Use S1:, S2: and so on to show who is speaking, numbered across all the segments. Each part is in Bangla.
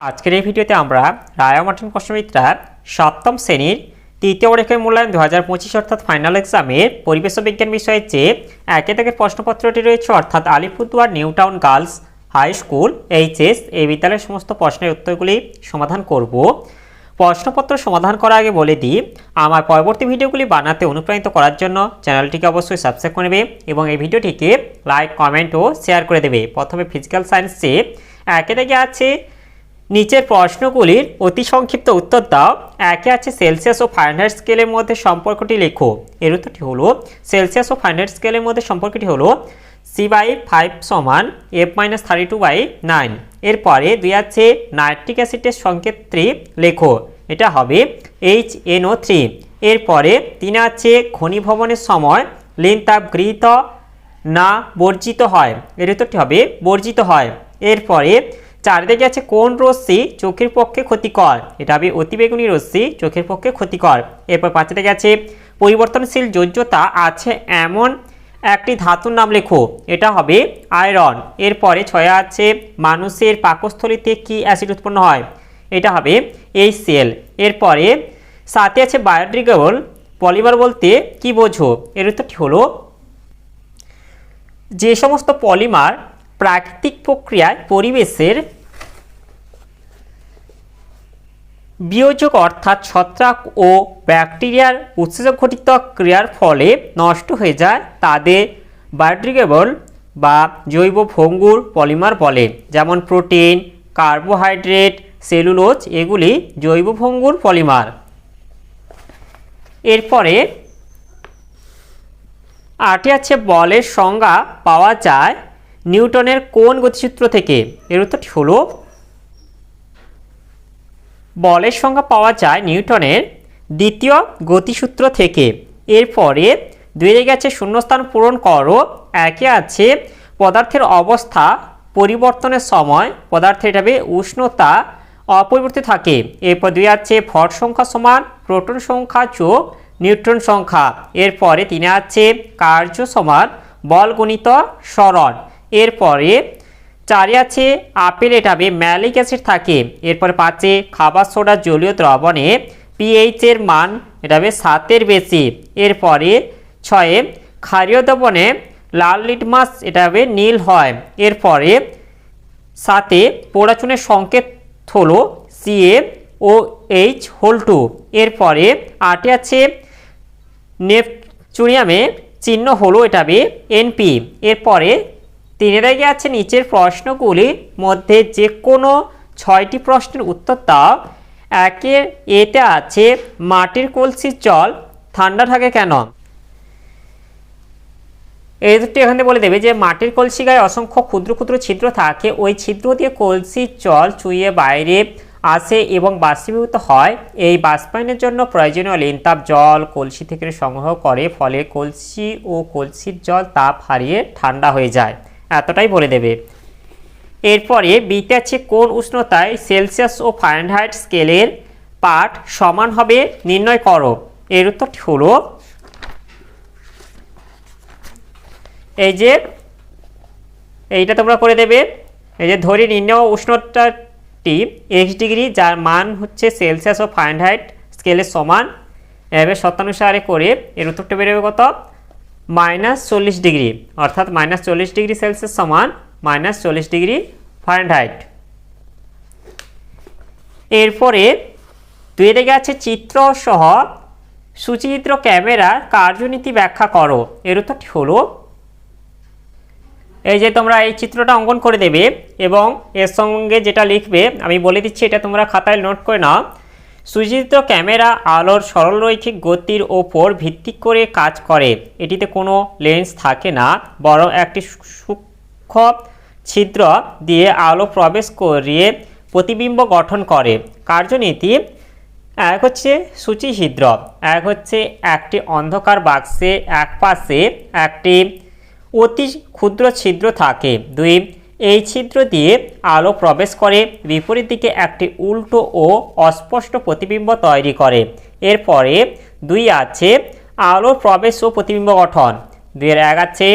S1: আজকের এই ভিডিওতে আমরা রায়া মার্টিন প্রশ্নবিদ্যার সপ্তম শ্রেণির তৃতীয় পরীক্ষায় মূল্যায়ন দু হাজার পঁচিশ অর্থাৎ ফাইনাল এক্সামের পরিবেশ বিজ্ঞান বিষয়ের যে একে থেকে প্রশ্নপত্রটি রয়েছে, অর্থাৎ Alipurduar New Town girls high school, HS, এই বিদ্যালয়ের সমস্ত প্রশ্নের উত্তরগুলি সমাধান করব। প্রশ্নপত্র সমাধান করার আগে বলে দিই, আমার পরবর্তী ভিডিওগুলি বানাতে অনুপ্রাণিত করার জন্য চ্যানেলটিকে অবশ্যই সাবস্ক্রাইব করে নেবে এবং এই ভিডিওটিকে লাইক কমেন্ট ও শেয়ার করে দেবে। প্রথমে ফিজিক্যাল সায়েন্সে একে থেকে আছে নিচের প্রশ্নগুলির অতি সংক্ষিপ্ত উত্তর দাও। একে আছে সেলসিয়াস ও ফারেনহাইট স্কেলের মধ্যে সম্পর্কটি লেখো। এর উত্তরটি হলো সেলসিয়াস ও ফারেনহাইট স্কেলের মধ্যে সম্পর্কটি হলো সি বাই ফাইভ সমান F minus thirty two by nine এরপরে দুই আছে নাইট্রিক অ্যাসিডের সংকেতটি লেখো। এটা হবে এইচ এন ও থ্রি এরপরে তিনে আছে ঘনীভবনের সময় লিন তাপ গৃহীত না বর্জিত হয়। এর উত্তরটি হবে বর্জিত হয়। এরপরে চারিদিকে আছে কোন রশ্মি চোখের পক্ষে ক্ষতিকর? এটা হবে অতিবেগুনি রশ্মি চোখের পক্ষে ক্ষতিকর। এরপর পাঁচে থেকে আছে পরিবর্তনশীল যোজ্যতা আছে এমন একটি ধাতুর নাম লেখো। এটা হবে আয়রন। এরপরে ছয় আছে মানুষের পাকস্থলিতে কি অ্যাসিড উৎপন্ন হয়? এটা হবে এই সেল। এরপরে সাথে আছে বায়োডিগ্রেডেবল পলিমার বলতে কি বোঝো? এর উত্তরটি হলো যে সমস্ত পলিমার প্রাকৃতিক প্রক্রিয়ায় পরিবেশের বিয়োজক অর্থাৎ ছত্রাক ও ব্যাকটেরিয়ার উৎসেচক ঘটিত ক্রিয়ার ফলে নষ্ট হয়ে যায়, তাদের বায়োডিগ্রেডেবল বা জৈব ভঙ্গুর পলিমার বলে, যেমন প্রোটিন, কার্বোহাইড্রেট, সেলুলোজ, এগুলি জৈব ভঙ্গুর পলিমার। এরপরে আটে আছে বলের সংজ্ঞা পাওয়া যায় নিউটনের কোন গতিসূত্র থেকে? এর উত্তরটি হলো, বলের সংখ্যা পাওয়া যায় নিউটনের দ্বিতীয় গতিসূত্র থেকে। এরপরে দুই গেছে শূন্যস্থান পূরণ করো, একে আছে পদার্থের অবস্থা পরিবর্তনের সময়, পদার্থের হবে উষ্ণতা অপরিবর্তিত থাকে। এরপর দুই আছে ভর সংখ্যা সমান প্রোটন সংখ্যা যোগ নিউট্রন সংখ্যা। এরপরে তিনে আছে কার্য সমান বল গণিত সরণ। এরপরে চারে আছে আপেল, এটা হবে ম্যালিক অ্যাসিড থাকে। এরপরে পাঁচে খাবার সোডা জলীয় দ্রবণে পিএইচ এর মান, এটা হবে সাতের বেশি। এরপরে ছয়ে ক্ষারীয় দ্রবণে লাল লিটমাস এটা হবে নীল হয়। এরপরে সাথে পোড়াচুনের সংকেত হলো CA O H whole two এরপরে আটে আছে নেপচুনিয়ামে চিহ্ন হলো, এটা হবে এনপি এরপরে তিনে দাগে আছে নিচের প্রশ্নগুলির মধ্যে যে কোনো ছয়টি প্রশ্নের উত্তর দাও। একের এটা আছে মাটির কলসির জল, ঠান্ডা থাকে কেন? এই দুটি এখানে বলে দেবে যে মাটির কলসি গায়ে অসংখ্য ক্ষুদ্র ক্ষুদ্র ছিদ্র থাকে, ওই ছিদ্র দিয়ে কলসির জল চুইয়ে বাইরে আসে এবং বাষ্পীভূত হয়। এই বাষ্পায়নের জন্য প্রয়োজনীয় লিনতাপ জল কলসি থেকে সংগ্রহ করে, ফলে কলসি ও কলসির জল তাপ হারিয়ে ঠান্ডা হয়ে যায়। এতটাই বলে দেবে। এরপরে বিতে আছে কোন উষ্ণতায় সেলসিয়াস ও ফারেনহাইট স্কেলের পাঠ সমান হবে নির্ণয় করো। এর উত্তরটি হলো এই যে, এইটা তোমরা করে দেবে। এই যে ধরি নির্ণয় উষ্ণতাটি এক্স ডিগ্রি, যার মান হচ্ছে সেলসিয়াস ও ফারেনহাইট স্কেলের সমান। এভাবে শতানুসারে করে এর উত্তরটা বেরোবে কত? মাইনাস চল্লিশ ডিগ্রি, অর্থাৎ মাইনাস চল্লিশ ডিগ্রি সেলসিয়াস সমান মাইনাস চল্লিশ ডিগ্রি ফারেনহাইট। এরপরে দুই দিকে আছে চিত্র সহ সুচিত্র ক্যামেরার কার্যনীতি ব্যাখ্যা করো। এর উত্তরটি হলো, এই যে তোমরা এই চিত্রটা অঙ্কন করে দেবে এবং এর সঙ্গে যেটা লিখবে, আমি বলে দিচ্ছি, এটা তোমরা খাতায় নোট করে নাও। সুচিত্র ক্যামেরা আলোর সরলরৈখিক গতির ওপর ভিত্তি করে কাজ করে। এটিতে কোনো লেন্স থাকে না, বরং একটি সূক্ষ্ম ছিদ্র দিয়ে আলো প্রবেশ করিয়ে প্রতিবিম্ব গঠন করে। কার্যনীতি এক হচ্ছে সূচি ছিদ্র, এক হচ্ছে একটি অন্ধকার বাক্সে এক পাশে একটি অতি ক্ষুদ্র ছিদ্র থাকে। দুই এই ছিদ্র দিয়ে আলো প্রবেশ করে, বিপরীত দিকে একটি উল্টো ও অস্পষ্ট প্রতিবিম্ব তৈরি করে। এরপরে দুই আছে আলোর প্রবেশ ও প্রতিবিম্ব গঠন। দুইয়ের এক আছে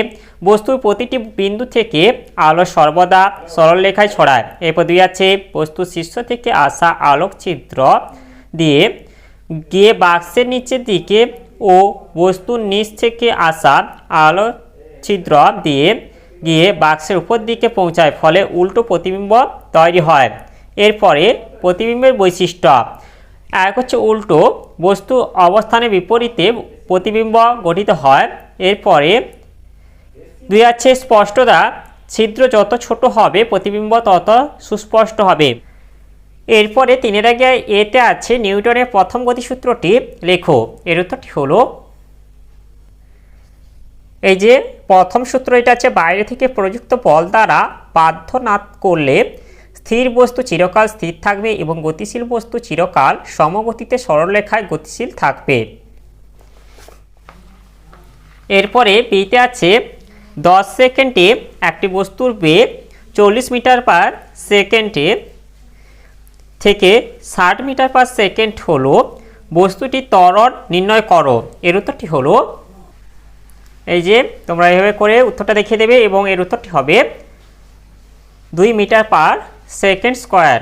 S1: বস্তুর প্রতিটি বিন্দু থেকে আলো সর্বদা সরলরেখায় ছড়ায়। এরপর দুই আছে বস্তুর শীর্ষ থেকে আসা আলোক ছিদ্র দিয়ে গিয়ে বাক্সের নিচের দিকে ও বস্তুর নিচ থেকে আসা আলো ছিদ্র দিয়ে গিয়ে বাক্সের উপর দিকে পৌঁছায়, ফলে উল্টো প্রতিবিম্ব তৈরি হয়। এরপরে প্রতিবিম্বের বৈশিষ্ট্য। এক হচ্ছে উল্টো বস্তু অবস্থানের বিপরীতে প্রতিবিম্ব গঠিত হয়। এরপরে দুই আছে স্পষ্টতা, ছিদ্র যত ছোট হবে, প্রতিবিম্ব তত সুস্পষ্ট হবে। এরপরে তিনের আগে এতে আছে নিউটনের প্রথম গতিসূত্রটি, লেখো। এর উত্তরটি হলো এই যে প্রথম সূত্র এটা আছে বাইরে থেকে প্রযুক্ত বল দ্বারা বাধ্য না করলে স্থির বস্তু চিরকাল স্থির থাকবে এবং গতিশীল বস্তু চিরকাল সমগতিতে সরলরেখায় গতিশীল থাকবে। এরপরে বিতে আছে দশ সেকেন্ডে একটি বস্তুর বেগ চল্লিশ মিটার পার সেকেন্ডে থেকে ষাট মিটার পার সেকেন্ড হলো বস্তুটি ত্বরণ নির্ণয় করো। এর উত্তরটি হলো এই যে তোমরা এভাবে করে উত্তরটা দেখিয়ে দেবে এবং এর উত্তরটি হবে দুই মিটার পার সেকেন্ড স্কোয়ার।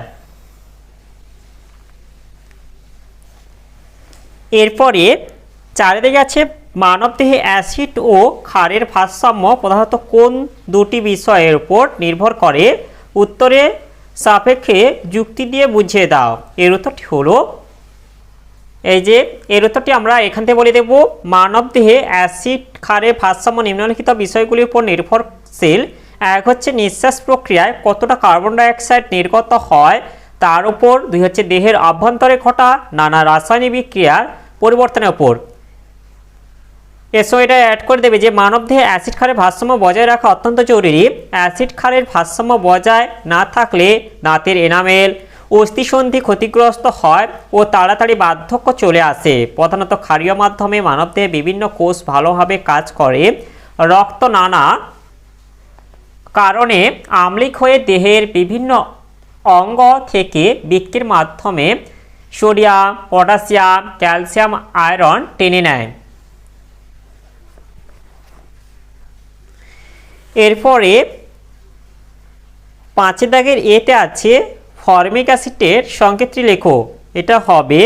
S1: এরপরে চারিদিকে আছে মানবদেহে অ্যাসিড ও ক্ষারের ভারসাম্য প্রধানত কোন দুটি বিষয়ের উপর নির্ভর করে? উত্তরে সাপেক্ষে যুক্তি দিয়ে বুঝিয়ে দাও। এর উত্তরটি হলো, এই যে এর উত্তরটি আমরা এখান থেকে বলে দেব, মানবদেহে অ্যাসিড ক্ষারের ভারসাম্য নিম্নলিখিত বিষয়গুলির উপর নির্ভরশীল। এক হচ্ছে নিঃশ্বাস প্রক্রিয়ায় কতটা কার্বন ডাইঅক্সাইড নির্গত হয়, তার উপর। দুই হচ্ছে দেহের অভ্যন্তরে ঘটা নানা রাসায়নিক বিক্রিয়ার পরিবর্তনের উপর। এসো এটা অ্যাড করে দেবে যে মানবদেহে অ্যাসিড ক্ষারের ভারসাম্য বজায় রাখা অত্যন্ত জরুরি। অ্যাসিড ক্ষারের ভারসাম্য বজায় না থাকলে দাঁতের এনামেল অস্থিসন্ধি ক্ষতিগ্রস্ত হয় ও তাড়াতাড়ি বার্ধক্য চলে আসে। প্রধানত ক্ষারীয় মাধ্যমে মানবদেহে বিভিন্ন কোষ ভালোভাবে কাজ করে। রক্ত নানা কারণে আম্লিক হয়ে দেহের বিভিন্ন অঙ্গ থেকে বৃক্কির মাধ্যমে সোডিয়াম, পটাশিয়াম, ক্যালসিয়াম, আয়রন টেনে নেয়। এরপরে পাঁচের দাগের এতে আছে ফর্মিক অ্যাসিডের সংকেতটি লেখো এটা হবে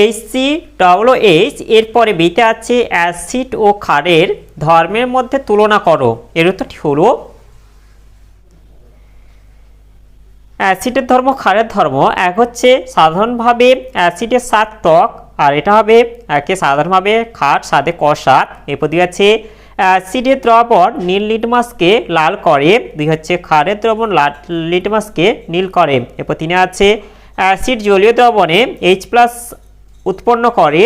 S1: এইচ সি ডবলো এইচ এরপরে বিতে আছে অ্যাসিড ও ক্ষারের ধর্মের মধ্যে তুলনা করো। এর উত্তরটি হলো অ্যাসিডের ধর্ম, ক্ষারের ধর্ম। এক হচ্ছে সাধারণভাবে অ্যাসিডের স্বাদ টক আর এটা হবে একে সাধারণভাবে খাট স্বাদে কষা এরপর দুই আছে অ্যাসিডের দ্রবণ নীল লিটমাসকে লাল করে, দুই হচ্ছে ক্ষারের দ্রবণ লাল লিটমাসকে নীল করে। এরপর তিনে আছে অ্যাসিড জলীয় দ্রবণে এইচ প্লাস উৎপন্ন করে,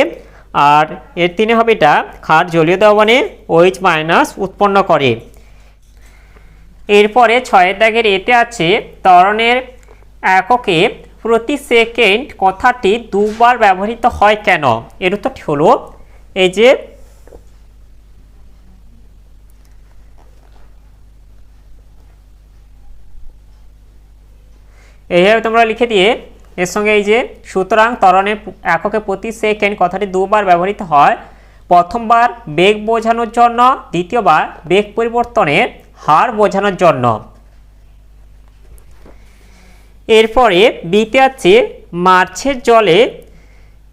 S1: আর এর তিনে হবে এটা ক্ষার জলীয় দ্রবণে ওইচ মাইনাস উৎপন্ন করে। এরপরে ছয়ের দাগের এতে আছে তরণের এককে প্রতি সেকেন্ড কথাটি দুবার ব্যবহৃত হয় কেন? এর উত্তরটি হলো, এই যে এইভাবে তোমরা লিখে দিয়ে এর সঙ্গে এই যে সুতরাং ত্বরণের এককে প্রতি সেকেন্ড কথাটি দুবার ব্যবহৃত হয়। প্রথমবার বেগ বোঝানোর জন্য, দ্বিতীয়বার বেগ পরিবর্তনের হার বোঝানোর জন্য। এরপরে বিতে আছে, মার্চের জলে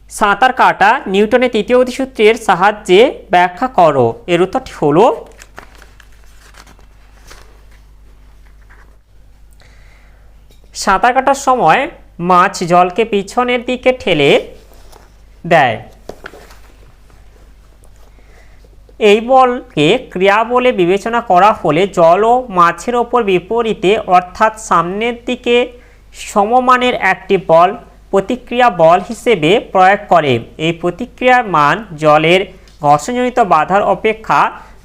S1: সাঁতার কাটা, নিউটনের তৃতীয় গতিসূত্রের সাহায্যে ব্যাখ্যা করো। এর উত্তরটি হলো সাঁতার কাটার সময় মাছ জলকে পিছনের দিকে ঠেলে দেয়। এই বলকে ক্রিয়া বলে বিবেচনা করা হলে জল ও মাছের ওপর বিপরীতে, অর্থাৎ সামনের দিকে সমমানের একটি বল প্রতিক্রিয়া বল হিসেবে প্রয়োগ করে। এই প্রতিক্রিয়ার মান জলের ঘর্ষণজনিত বাধার অপেক্ষা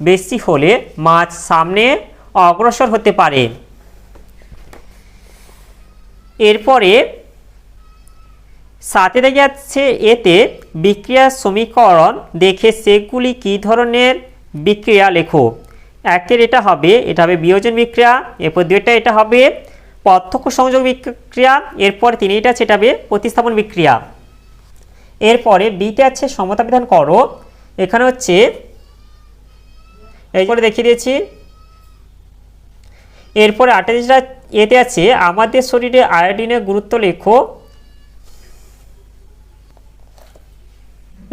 S1: বেশি হলে মাছ সামনে অগ্রসর হতে পারে। এরপরে সাথে দেখা যাচ্ছে এতে বিক্রিয়ার সমীকরণ দেখে সেগুলি কী ধরনের বিক্রিয়া লেখো। একের এটা হবে এটা হবে বিয়োজন বিক্রিয়া, এরপর দুইটা এটা হবে প্রত্যক্ষ সংযোগ বিক্রিয়া, এরপর তিনটা এটা হবে প্রতিস্থাপন বিক্রিয়া। এরপরে বিটা আছে সমতা বিধান করো, এখানে হচ্ছে, এই করে দেখিয়ে দিয়েছি এরপরে আঠাশটা এতে আছে, আমাদের শরীরে আয়োডিনের গুরুত্ব লেখো।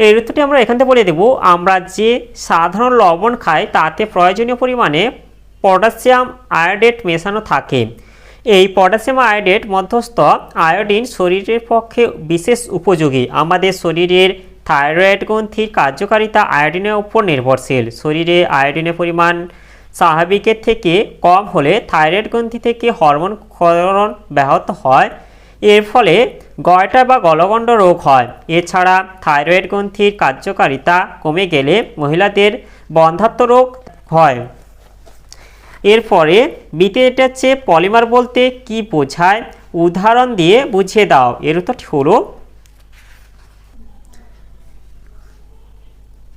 S1: এই ঋতুটি আমরা এখান থেকে বলে দেব, আমরা যে সাধারণ লবণ খাই তাতে প্রয়োজনীয় পরিমাণে পটাশিয়াম আয়োডেট মেশানো থাকে। এই পটাশিয়াম আয়োডেট মধ্যস্থ আয়োডিন শরীরের পক্ষে বিশেষ উপযোগী। আমাদের শরীরের থাইরয়েড গ্রন্থির কার্যকারিতা আয়োডিনের উপর নির্ভরশীল। শরীরে আয়োডিনের পরিমাণ স্বাভাবিকের থেকে কম হলে থাইরয়েড গ্রন্থি থেকে হরমোন ক্ষরণ ব্যাহত হয়। এর ফলে গয়টা বা গলগণ্ড রোগ হয়। এছাড়া থাইরয়েড গ্রন্থির কার্যকারিতা কমে গেলে মহিলাদের বন্ধাত্ম রোগ হয়। এরপরে বিতে চেয়ে পলিমার বলতে কি বোঝায়? উদাহরণ দিয়ে বুঝিয়ে দাও। এর উত্তরটি হলো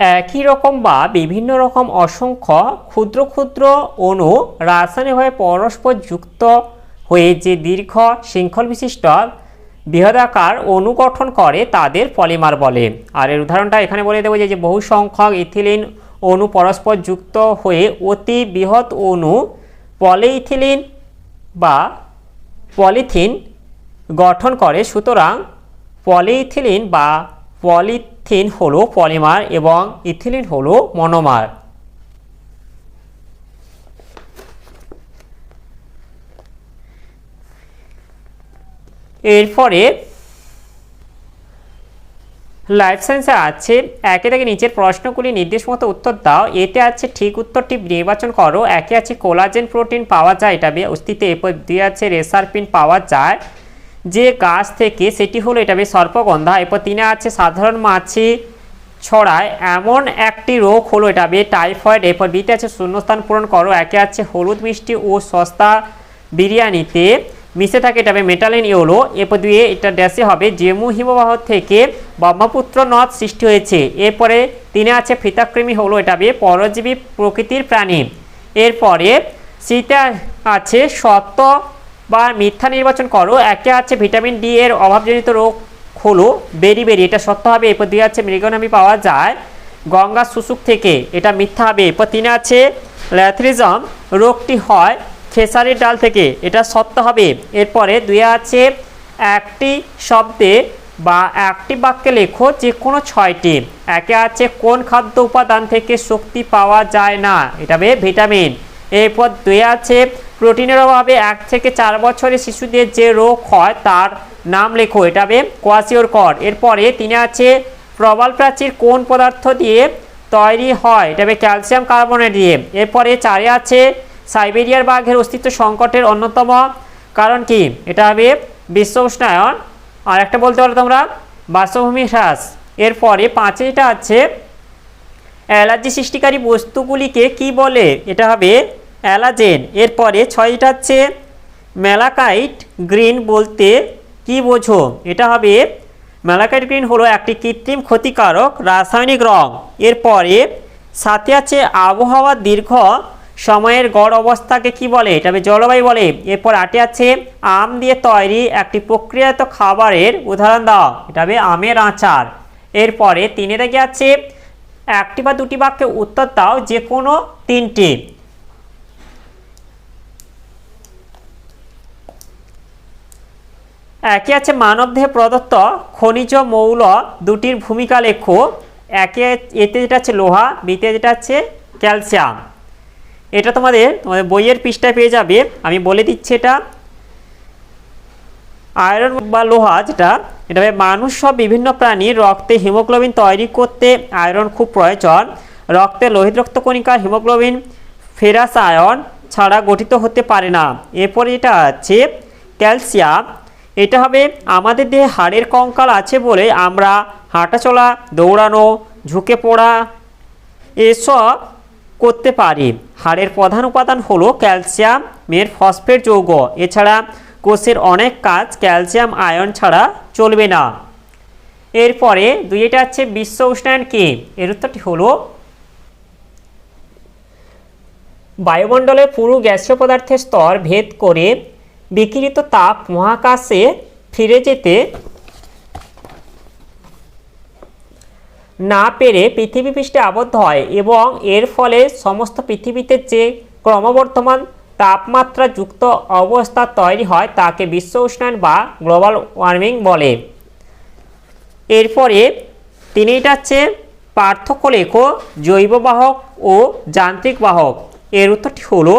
S1: একই রকম বা বিভিন্ন রকম অসংখ্য ক্ষুদ্র ক্ষুদ্র অণু রাসায়নিকভাবে পরস্পর যুক্ত হয়ে যে দীর্ঘ শৃঙ্খল বিশিষ্ট বৃহদাকার অণু গঠন করে তাদের পলিমার বলে। আর এর উদাহরণটা এখানে বলে দেবো যে বহু সংখ্যক ইথিলিন অণু পরস্পর যুক্ত হয়ে অতি বৃহৎ অণু পলিইথিলিন বা পলিথিন গঠন করে। সুতরাং পলিইথিলিন বা পলিথিন হলো পলিমার এবং ইথিলিন হলো মনোমার। এরপরে লাইফ সায়েন্সে আছে, একে থেকে নিচের প্রশ্নগুলি নির্দেশ মতো উত্তর দাও। এতে আছে ঠিক উত্তরটি নির্বাচন করো। একে আছে কোলাজেন প্রোটিন পাওয়া যায়, এটা বে অস্তিত্বে এরপর দুই আছে, রেসারপিন পাওয়া যায়। যে গাছ থেকে সেটি হলো এটা বেশ সর্পগন্ধা। এরপর তিনে আছে সাধারণ মাছি ছড়ায়। এমন একটি রোগ হলো এটা বে টাইফয়েড। এরপর বিতে আছে শূন্যস্থান পূরণ করো। একে আছে হলুদ মিষ্টি ও সস্তা বিরিয়ানিতে। মিশে থাকে এটা হবে মেটালিন ইউলো। এরপর দুয়ে এটা ড্যাশে হবে। জেমু হিমবাহ থেকে ব্রহ্মপুত্র নদ সৃষ্টি হয়েছে। এরপরে তিনে আছে ফিতাকৃমি হলো এটা হবে পরজীবী প্রকৃতির প্রাণী। এরপরে শীতে আছে সত্য বা মিথ্যা নির্বাচন করো, একে আছে ভিটামিন ডি এর অভাবজনিত রোগ হলো বেরি বেরি, এটা সত্য হবে, এরপর দুই আছে মৃগনামি পাওয়া যায়, গঙ্গা শুশুক থেকে, এটা মিথ্যা হবে, এরপর তিনে আছে ল্যাথরিজম, রোগটি হয় খেসারির ডাল থেকে, এটা সত্য হবে, এরপরে দুই আছে একটি শব্দে বা একটি বাক্যে লেখো যে কোনো ছয়টি, একে আছে কোন খাদ্য উপাদান থেকে শক্তি পাওয়া যায় না, এটা হবে ভিটামিন, এরপর দুই আছে প্রোটিনের অভাবে এক থেকে চার বছরের শিশুদের যে রোগ হয় তার নাম লেখো, এটা হবে কোয়াশিওর কর। এরপরে তিনে আছে প্রবাল প্রাচীর কোন পদার্থ দিয়ে তৈরি হয়, এটা হবে ক্যালসিয়াম কার্বনেট দিয়ে। এরপরে চারে আছে সাইবেরিয়ার বাঘের অস্তিত্ব সংকটের অন্যতম কারণ কি, এটা হবে বিশ্ব উষ্ণায়ন। আর একটা বলতে পারো তোমরা বাসভূমি হ্রাস। এরপরে পাঁচে এটা আছে অ্যালার্জি সৃষ্টিকারী বস্তুগুলিকে কি বলে, এটা হবে অ্যালাজেন। এরপরে ছয়টা হচ্ছে ম্যালাকাইট গ্রিন বলতে কি বোঝো? এটা হবে, ম্যালাকাইট গ্রিন হলো একটি কৃত্রিম ক্ষতিকারক রাসায়নিক রং। এরপরে সাথে আছে আবহাওয়ার দীর্ঘ সময়ের গড় অবস্থাকে কি বলে? এটা জলবায়ু বলে। এরপর আটে আছে, আম দিয়ে তৈরি একটি প্রক্রিয়াত খাবারের উদাহরণ দাও। এটা হবে আমের আচার। এরপরে তিনে থেকে আছে, একটি বা দুটি বাক্যে উত্তর দাও যে কোনো তিনটি। একে আছে? মানবদেহে প্রদত্ত খনিজ মৌল দুটির ভূমিকা লেখো। একে, এতে যেটা আছে লোহা, বিতে যেটা আছে ক্যালসিয়াম। এটা তোমাদের তোমাদের বইয়ের পৃষ্ঠায় পেয়ে যাবে। আমি বলে দিচ্ছি এটা। আয়রন বা লোহা যেটা, এটা মানুষ সব বিভিন্ন প্রাণীর রক্তে হিমোগ্লোবিন তৈরি করতে আয়রন খুব প্রয়োজন। রক্তে লোহিত রক্তকণিকা হিমোগ্লোবিন, ফেরাস আয়ন ছাড়া গঠিত হতে পারে না। এরপরে এটা আছে, ক্যালসিয়াম। এটা হবে আমাদের দেহে হাড়ের কঙ্কাল আছে বলে আমরা হাঁটাচলা দৌড়ানো, ঝুঁকে পড়া এসব করতে পারি। হাড়ের প্রধান উপাদান হলো ক্যালসিয়াম, মের ফসফেট যৌগ। এছাড়া কোষের অনেক কাজ ক্যালসিয়াম, আয়ন ছাড়া চলবে না। এরপরে দুইটা আছে বিশ্ব উষ্ণায়ন কি? এর উত্তরটি হলো বায়ুমণ্ডলের পুরো গ্যাসীয় পদার্থের স্তর ভেদ করে বিকিরিত তাপ মহাকাশে ফিরে যেতে না পেরে পৃথিবী পৃষ্ঠে আবদ্ধ হয় এবং এর ফলে সমস্ত পৃথিবীতে যে ক্রমবর্ধমান তাপমাত্রা যুক্ত অবস্থা তৈরি হয় তাকে বিশ্ব উষ্ণায়ন বা গ্লোবাল ওয়ার্মিং বলে। এরপরে তিনি এটা হচ্ছে পার্থক্য লেখো জৈব বাহক ও যান্ত্রিক বাহক। এর উত্তরটি হলো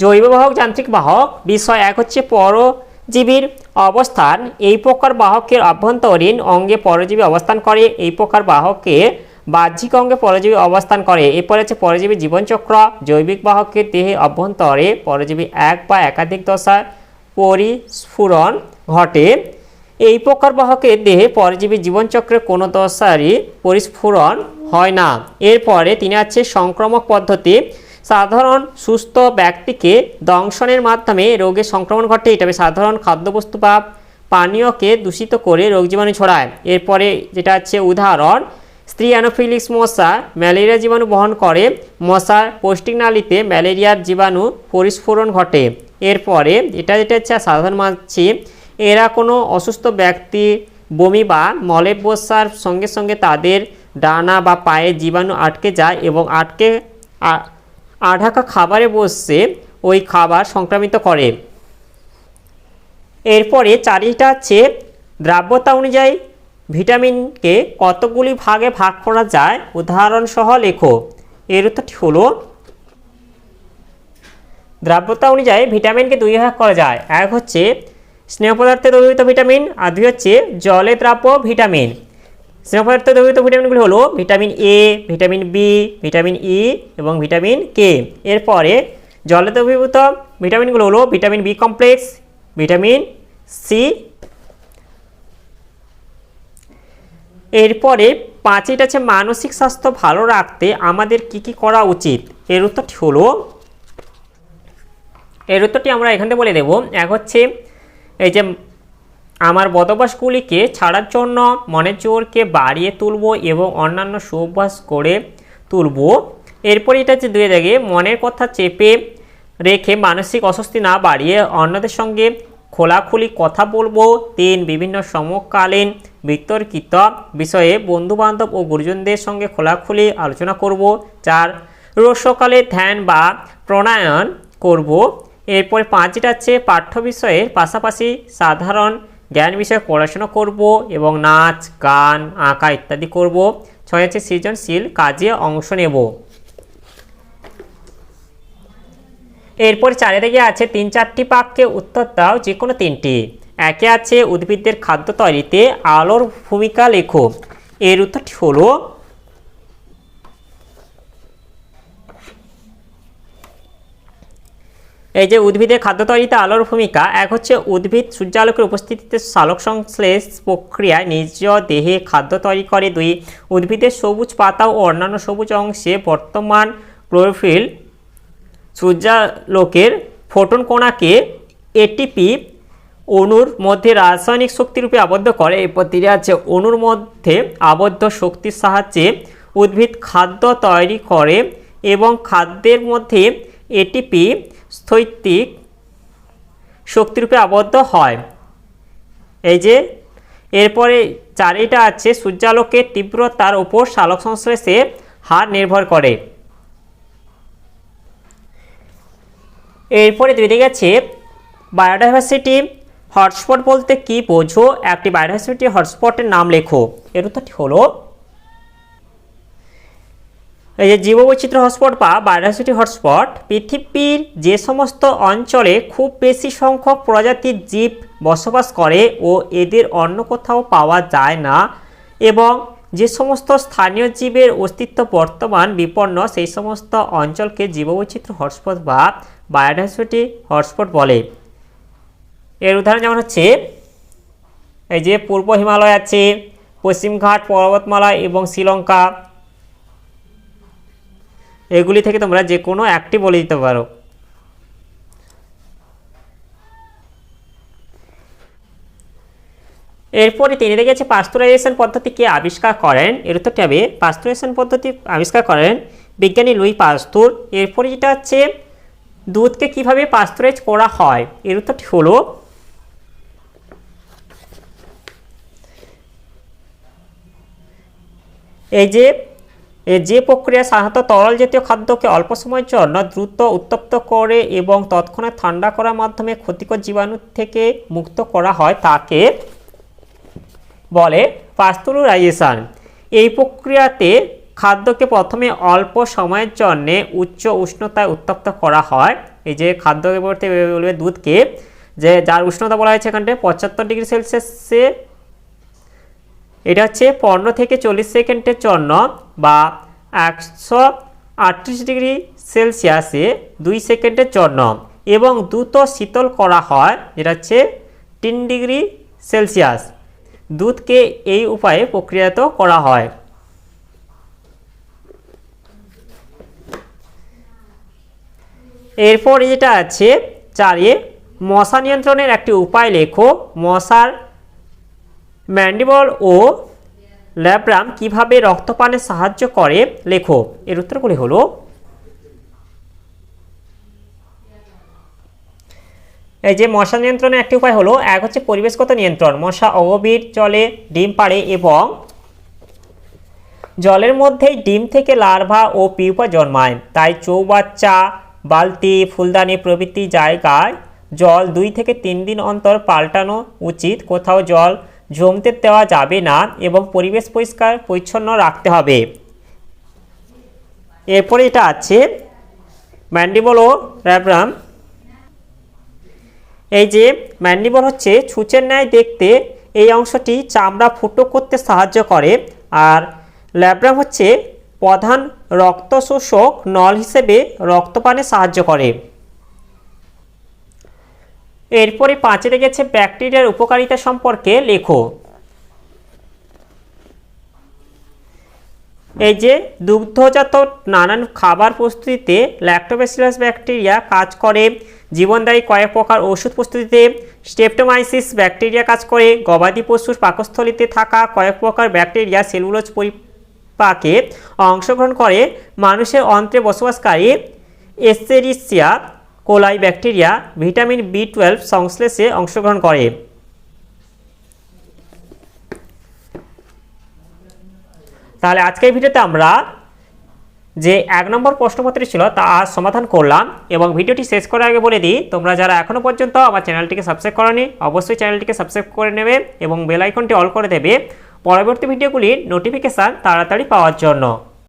S1: জৈব বাহক যান্ত্রিক বাহক বিষয় এক হচ্ছে পরজীবীর অবস্থান। এই প্রকার বাহকের অভ্যন্তরীণ অঙ্গে পরজীবী অবস্থান করে, এই প্রকার বাহকের বাহ্যিক অঙ্গে পরজীবী অবস্থান করে। এরপরে হচ্ছে পরজীবী জীবনচক্র, জৈবিক বাহকের দেহে অভ্যন্তরে পরজীবী এক বা একাধিক দশায় পরিস্ফুরণ ঘটে। এই প্রকার বাহকের দেহে পরজীবী জীবনচক্রের কোনো দশারই পরিস্ফুরণ হয় না। এরপরে তিনি আছে সংক্রমক পদ্ধতি। সাধারণ সুস্থ ব্যক্তিকে দংশনের মাধ্যমে রোগের সংক্রমণ ঘটে। তবে সাধারণ খাদ্যবস্তু বা পানীয়কে দূষিত করে রোগ জীবাণু ছড়ায়। এরপরে যেটা হচ্ছে উদাহরণ, স্ত্রী অ্যানোফিলিক্স মশা ম্যালেরিয়া জীবাণু বহন করে। মশার পৌষ্টিক নালীতে ম্যালেরিয়ার জীবাণু পরিস্ফুরণ ঘটে। এরপরে এটা যেটা হচ্ছে সাধারণ মাছি এরা কোনো অসুস্থ ব্যক্তি, বমি বা মলে বসার সঙ্গে সঙ্গে তাদের ডানা বা পায়ে জীবাণু আটকে যায় এবং আটকে আঢাকা খাবারে বসে ওই খাবার সংক্রামিত করে। এরপরে চারিটা হচ্ছে দ্রাব্যতা অনুযায়ী ভিটামিনকে কতগুলি ভাগে ভাগ করা যায়, উদাহরণসহ লেখো। এর উত্তরটি হলো, দ্রাব্যতা অনুযায়ী ভিটামিনকে দুই ভাগ করা যায়। এক হচ্ছে স্নেহ পদার্থে দ্রবীভূত ভিটামিন আর দুই হচ্ছে জলে দ্রাব্য ভিটামিন। স্নেহ পদার্থে দ্রবীভূত ভিটামিনগুলি হলো vitamin A vitamin B vitamin E এবং ভিটামিন কে এরপরে জলে দ্রবীভূত ভিটামিনগুলো হলো vitamin B complex, vitamin C এরপরে পাঁচটা আছে মানসিক স্বাস্থ্য ভালো রাখতে আমাদের কি কি করা উচিত? এর উত্তরটি হলো, এর উত্তরটি আমরা এখান বলে দেব। এক হচ্ছে এই যে আমার বদভ্যাসগুলিকে ছাড়ার জন্য মনের জোরকে বাড়িয়ে তুলব এবং অন্যান্য সুঅভ্যাস করে তুলব। এরপরে এটা হচ্ছে দুই দাগে মনের কথা চেপে রেখে মানসিক অস্বস্তি না বাড়িয়ে অন্যদের সঙ্গে খোলাখুলি কথা বলব। তিন, বিভিন্ন সমকালীন বিতর্কিত বিষয়ে বন্ধুবান্ধব ও গুরুজনদের সঙ্গে খোলাখুলি আলোচনা করব। চার রোজ সকালে ধ্যান বা প্রণায়ন করব। এরপরে পাঁচটা হচ্ছে পাঠ্য বিষয়ের পাশাপাশি সাধারণ জ্ঞান বিষয়ে পড়াশোনা করব এবং নাচ, গান, আঁকা ইত্যাদি করব। ছয় হচ্ছে সৃজনশীল কাজে অংশ নেব। এরপর চারিদিকে আছে তিন চারটি বাক্যে উত্তর দাও যে কোনো তিনটি। একে আছে উদ্ভিদের খাদ্য তৈরিতে আলোর ভূমিকা লেখো। এর উত্তরটি হলো এই যে উদ্ভিদের খাদ্য তৈরিতে আলোর ভূমিকা, এক হচ্ছে উদ্ভিদ সূর্যালোকের উপস্থিতিতে সালোক সংশ্লেষ প্রক্রিয়ায় নিজ দেহে খাদ্য তৈরি করে। দুই, উদ্ভিদের সবুজ পাতা ও অন্যান্য সবুজ অংশে বর্তমান ক্লোরোফিল সূর্যালোকের ফোটন কণাকে এটিপি অণুর মধ্যে রাসায়নিক শক্তিরূপে আবদ্ধ করে। এরপর তীরে আছে অণুর মধ্যে আবদ্ধ শক্তির সাহায্যে উদ্ভিদ খাদ্য তৈরি করে এবং খাদ্যের মধ্যে এটিপি স্থৈতিক শক্তিরূপে আবদ্ধ হয়। এই যে, এরপরে চারিটা আছে সূর্যালোকের তীব্রতার উপর সালোক সংশ্লেষের হার নির্ভর করে। এরপরে দুই দিকে আছে বায়োডাইভার্সিটি হটস্পট বলতে কি বোঝো? একটি বায়োডাইভার্সিটি হটস্পটের নাম লেখো। এর উত্তরটি হলো এই যে জীববৈচিত্র্য হটস্পট বা বায়োডাইভার্সিটি হটস্পট পৃথিবীর যে সমস্ত অঞ্চলে খুব বেশি সংখ্যক প্রজাতির জীব বসবাস করে ও এদের অন্য কোথাও পাওয়া যায় না এবং যে সমস্ত স্থানীয় জীবের অস্তিত্ব বর্তমান বিপন্ন, সেই সমস্ত অঞ্চলকে জীববৈচিত্র্য হটস্পট বা বায়োডাইভার্সিটি হটস্পট বলে। এর উদাহরণ যেমন হচ্ছে, এই যে পূর্ব হিমালয় আছে পশ্চিমঘাট পর্বতমালা এবং শ্রীলঙ্কা। এগুলি থেকে তোমরা যে কোনো একটি বলে দিতে পারো। এরপরে তিনি দেখেছে, পাস্তুরাইজেশন পদ্ধতি কে আবিষ্কার করেন? এর উত্তরটি হবে, পাস্তুরাইজেশন পদ্ধতি আবিষ্কার করেন বিজ্ঞানী লুই পাস্তুর। এরপরে যেটা হচ্ছে, দুধকে কীভাবে পাস্তুরাইজ করা হয়? এর উত্তরটি হলো, এই যে যে প্রক্রিয়া সাধারণত তরল জাতীয় খাদ্যকে অল্প সময়ের জন্য দ্রুত উত্তপ্ত করে এবং তৎক্ষণাৎ ঠান্ডা করার মাধ্যমে ক্ষতিকর জীবাণু থেকে মুক্ত করা হয় তাকে বলে পাস্তুরাইজেশন এই প্রক্রিয়াতে খাদ্যকে প্রথমে অল্প সময়ের জন্যে উচ্চ উষ্ণতায় উত্তপ্ত করা হয়। এই যে খাদ্যকে বলতে বলবে দুধকে, যে যার উষ্ণতা বলা হয়েছে এখানটায় পঁচাত্তর ডিগ্রি সেলসিয়াসে, এটা হচ্ছে পনেরো থেকে চল্লিশ সেকেন্ডের জন্য বা একশো আটত্রিশ ডিগ্রি সেলসিয়াসে দুই সেকেন্ডের জন্য এবং দ্রুত শীতল করা হয় যেটা হচ্ছে তিন ডিগ্রি সেলসিয়াস। দুধকে এই উপায়ে প্রক্রিয়াত করা হয়। এরপর যেটা আছে, চারে মশা নিয়ন্ত্রণের একটি উপায় লেখো। মশার ম্যান্ডিবল ও ল্যাব্রাম কীভাবে রক্তপানে সাহায্য করে? লেখো। এর উত্তরগুলি হলো, এই যে মশা নিয়ন্ত্রণের একটি উপায় হলো, এক হচ্ছে পরিবেশগত নিয়ন্ত্রণ। মশা অগভীর জলে ডিম পাড়ে এবং জলের মধ্যেই ডিম থেকে লার্ভা ও পিউপা জন্মায়। তাই চৌবাচ্চা, বালতি, ফুলদানি প্রভৃতি জায়গায় জল দুই থেকে তিন দিন অন্তর পাল্টানো উচিত। কোথাও জল জমতে দেওয়া যাবে না এবং পরিবেশ পরিষ্কার পরিচ্ছন্ন রাখতে হবে। এরপরে এটা আছে ম্যান্ডিবল ও র্যাব্রাম। এই যে ম্যান্ডিবল হচ্ছে ছুঁচের ন্যায় দেখতে এই অংশটি চামড়া ফুটো করতে সাহায্য করে আর ল্যাব্রাম হচ্ছে প্রধান রক্ত শোষক নল হিসেবে রক্তপানে সাহায্য করে। এরপরে পাঁচে গেছে ব্যাকটেরিয়ার উপকারিতা সম্পর্কে লেখো। এই যে, দুগ্ধজাত নানান খাবার প্রস্তুতিতে ল্যাক্টোব্যাসিলাস ব্যাকটেরিয়া কাজ করে, জীবনদায়ী কয়েক প্রকার ওষুধ প্রস্তুতিতে স্টেপটোমাইসিস ব্যাকটেরিয়া কাজ করে, গবাদি পশুর পাকস্থলিতে থাকা কয়েক প্রকার ব্যাকটেরিয়া সেলুলোজ পরিপাকে অংশগ্রহণ করে, মানুষের অন্ত্রে বসবাসকারী Escherichia coli bacteria vitamin B twelve সংশ্লেষে অংশগ্রহণ করে। তাহলে আজকের ভিডিওতে আমরা যে এক নম্বর প্রশ্নপত্রটি ছিল তা আজ সমাধান করলাম এবং ভিডিওটি শেষ করার আগে বলে দিই, তোমরা যারা এখনও পর্যন্ত আমার চ্যানেলটিকে সাবস্ক্রাইব করনি, অবশ্যই চ্যানেলটিকে সাবস্ক্রাইব করে নেবে এবং বেল আইকনটি অল করে দেবে। পরবর্তী ভিডিওগুলির নোটিফিকেশান তাড়াতাড়ি পাওয়ার জন্য।